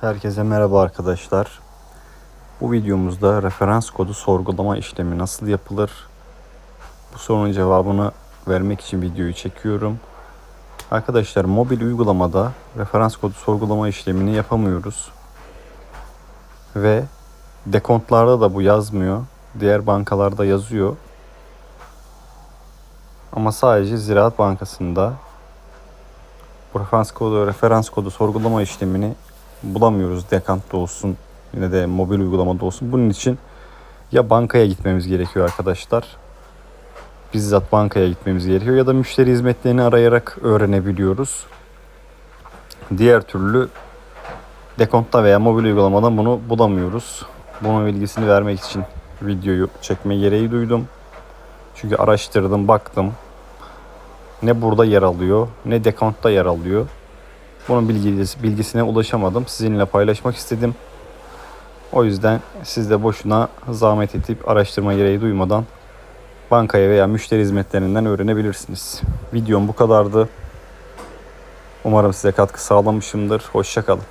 Herkese merhaba arkadaşlar. Bu videomuzda referans kodu sorgulama işlemi nasıl yapılır? Bu sorunun cevabını vermek için videoyu çekiyorum. Arkadaşlar mobil uygulamada referans kodu sorgulama işlemini yapamıyoruz. Ve dekontlarda da bu yazmıyor. Diğer bankalarda yazıyor. Ama sadece Ziraat Bankası'nda referans kodu, referans kodu sorgulama işlemini bulamıyoruz. Dekantta olsun yine de mobil uygulamada olsun. Bunun için ya bankaya gitmemiz gerekiyor arkadaşlar. Bizzat bankaya gitmemiz gerekiyor ya da müşteri hizmetlerini arayarak öğrenebiliyoruz. Diğer türlü dekontta veya mobil uygulamadan bunu bulamıyoruz. Bunun bilgisini vermek için videoyu çekme gereği duydum. Çünkü araştırdım, baktım. Ne burada yer alıyor, ne dekontta yer alıyor. Bunun bilgisi, bilgisine ulaşamadım. Sizinle paylaşmak istedim. O yüzden siz de boşuna zahmet edip araştırma gereği duymadan bankaya veya müşteri hizmetlerinden öğrenebilirsiniz. Videom bu kadardı. Umarım size katkı sağlamışımdır. Hoşçakalın.